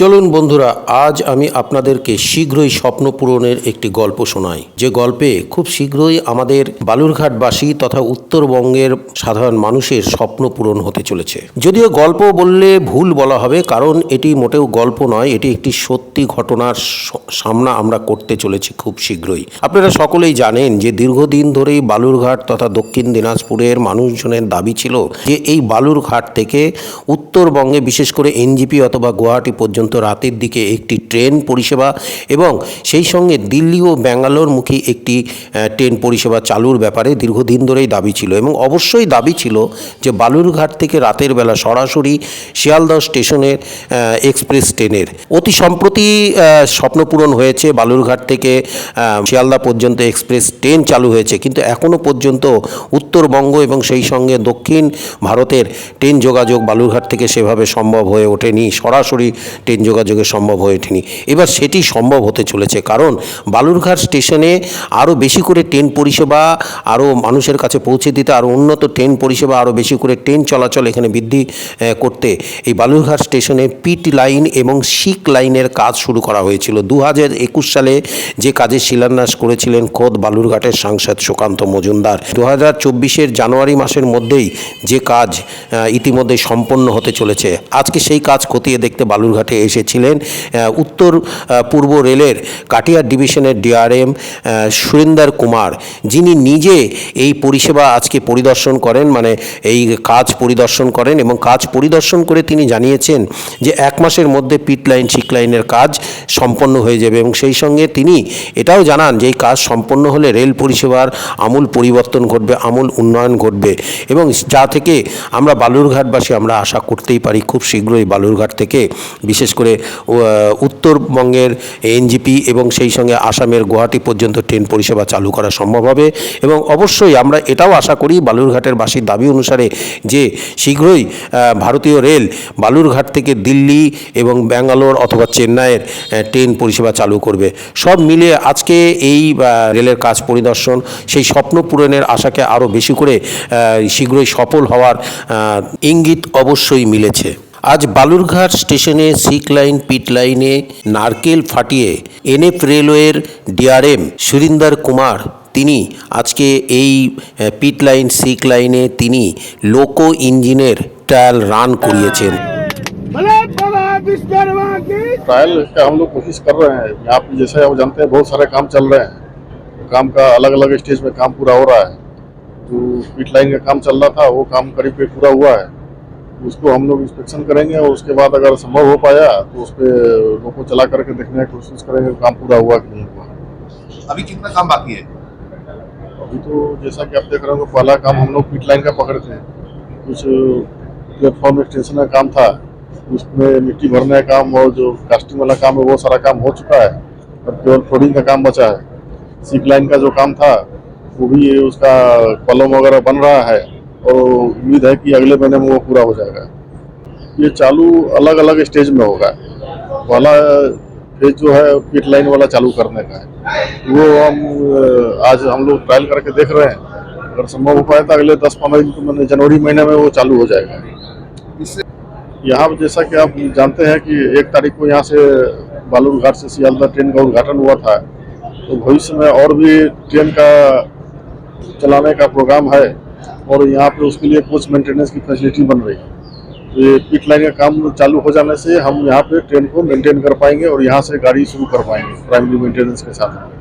চলুন বন্ধুরা, আজ আমি আপনাদেরকে শীঘ্রই স্বপ্ন পূরণের একটি গল্প শোনাই। যে গল্পে খুব শীঘ্রই আমাদের বালুরঘাটবাসী তথা উত্তরবঙ্গের সাধারণ মানুষের স্বপ্ন পূরণ হতে চলেছে। যদিও গল্প বললে ভুল বলা হবে, কারণ এটি মোটেও গল্প নয়, এটি একটি সত্যি ঘটনার সামনা আমরা করতে চলেছি খুব শীঘ্রই। আপনারা সকলেই জানেন যে দীর্ঘদিন ধরেই বালুরঘাট তথা দক্ষিণ দিনাজপুরের মানুষজনের দাবি ছিল যে এই বালুরঘাট থেকে উত্তরবঙ্গে, বিশেষ করে এনজিপি অথবা গুয়াহাটি পর্যন্ত রাতের দিকে একটি ট্রেন পরিষেবা এবং সেই সঙ্গে দিল্লি ও ব্যাঙ্গালোরমুখী একটি ট্রেন পরিষেবা চালুর ব্যাপারে দীর্ঘদিন ধরেই দাবি ছিল এবং অবশ্যই দাবি ছিল যে বালুরঘাট থেকে রাতের বেলা সরাসরি শিয়ালদহ স্টেশনের এক্সপ্রেস ট্রেনের। অতি সম্প্রতি স্বপ্নপূরণ হয়েছে বালুরঘাট থেকে শিয়ালদা পর্যন্ত এক্সপ্রেস ট্রেন চালু হয়েছে। কিন্তু এখনও পর্যন্ত উত্তরবঙ্গ এবং সেই সঙ্গে দক্ষিণ ভারতের ট্রেন যোগাযোগ বালুরঘাট থেকে সেভাবে সম্ভব হয়ে ওঠেনি। সরাসরি ট্রেন যোগাযোগে সম্ভব হয়ে ওঠেনি। এবার সেটি সম্ভব হতে চলেছে কারণ বালুরঘাট স্টেশনে আরও বেশি করে ট্রেন পরিষেবা আরও মানুষের কাছে পৌঁছে দিতে আরও উন্নত ট্রেন পরিষেবা আরও বেশি করে ট্রেন চলাচল এখানে বৃদ্ধি করতে এই বালুরঘাট স্টেশনে পিট লাইন এবং শিক লাইনের কাজ শুরু করা হয়েছিল। দু হাজার একুশ সালে যে কাজের শিলান্যাস করেছিলেন খোদ বালুরঘাটের সাংসদ সুকান্ত মজুমদার। দু হাজার জানুয়ারি মাসের মধ্যেই যে কাজ ইতিমধ্যে সম্পন্ন হতে চলেছে। আজকে সেই কাজ খতিয়ে দেখতে বালুরঘাটে এসেছিলেন উত্তর পূর্ব রেলের কাটিয়ার ডিভিশনের ডিআরএম সুরেন্দার কুমার, যিনি নিজে এই পরিষেবা আজকে পরিদর্শন করেন মানে এই কাজ পরিদর্শন করেন এবং কাজ পরিদর্শন করে তিনি জানিয়েছেন যে এক মাসের মধ্যে পিট লাইন শিক লাইনের কাজ সম্পন্ন হয়ে যাবে এবং সেই সঙ্গে তিনি এটাও জানান যে এই কাজ সম্পন্ন হলে রেল পরিষেবার আমূল পরিবর্তন ঘটবে, আমূল উন্নয়ন ঘটবে এবং যা থেকে আমরা বালুরঘাটবাসী আমরা আশা করতেই পারি, খুব শীঘ্রই বালুরঘাট থেকে বিশেষ করে উত্তরবঙ্গের এনজিপি এবং সেই সঙ্গে আসামের গুয়াহাটি পর্যন্ত ট্রেন পরিষেবা চালু করা সম্ভব হবে। এবং অবশ্যই আমরা এটাও আশা করি বালুরঘাটের বাসীর দাবি অনুসারে যে শীঘ্রই ভারতীয় রেল বালুরঘাট থেকে দিল্লি এবং ব্যাঙ্গালোর অথবা চেন্নাইয়ের ট্রেন পরিষেবা চালু করবে। সব মিলিয়ে আজকে এই রেলের কাজ পরিদর্শন, সেই স্বপ্ন পূরণের আশাকে আরও বেশি করে শীঘ্রই সফল হওয়ার ইঙ্গিত অবশ্যই মিলেছে। আজ বালুরঘাট স্টেশনে সিক লাইন পিট লাইনে নারকেল ফাটিয়ে এনএফ রেলওয়ের ডিআরএম সুরিন্দর কুমার তিনি আজকে এই আহ, পিট লাইন সিক লাইনে তিনি লোকো ইঞ্জিনের ট্রায়াল রান করিয়েছেন भले बाबा विश्वकर्मा की ट्रायल का हम लोग कोशिश कर रहे हैं यहाँ पे जैसे आप जानते हैं बहुत सारे काम चल रहे हैं काम का अलग अलग स्टेज में काम पूरा हो रहा है जो पिट लाइन का काम चल रहा था वो काम करीब पे पूरा हुआ है उसको हम लोग इंस्पेक्शन करेंगे और उसके बाद अगर संभव हो पाया तो उस पर लोग को चला करके देखने की कोशिश करेंगे काम पूरा हुआ कि नहीं हुआ। अभी कितना काम बाकी है? अभी तो जैसा कि आप देख रहे हो पहला काम हम लोग पिट लाइन का पकड़े थे। कुछ प्लेटफॉर्म एक्सटेंशन का काम था। उसमें मिट्टी भरने का काम और जो कास्टिंग वाला काम है वो सारा काम हो चुका है। अब केवल फ्लोरिंग का काम बचा है। सीक लाइन का जो काम था वो भी उसका कॉलम वगैरह बन रहा है। और उम्मीद है कि अगले महीने में वो पूरा हो जाएगा। ये चालू अलग अलग स्टेज में होगा। पहला फ़ेज़ जो है पिट लाइन वाला चालू करने का है। वो हम आज हम लोग ट्रायल करके देख रहे हैं। अगर संभव हो पाए तो अगले दस पंद्रह दिन मैंने जनवरी महीने में वो चालू हो जाएगा। इससे यहाँ जैसा कि आप जानते हैं कि एक तारीख को यहाँ से बालूर घाट से सियालदा ट्रेन का उद्घाटन हुआ था। तो भविष्य में और भी ट्रेन का चलाने का प्रोग्राम है। और यहाँ पे उसके लिए कोच मेंटेनेंस की फैसिलिटी बन रही है। तो ये पिट लाइन का काम चालू हो जाने से हम यहाँ पे ट्रेन को मेंटेन कर पाएँगे और यहाँ से गाड़ी शुरू कर पाएँगे प्राइमरी मेंटेनेंस के साथ।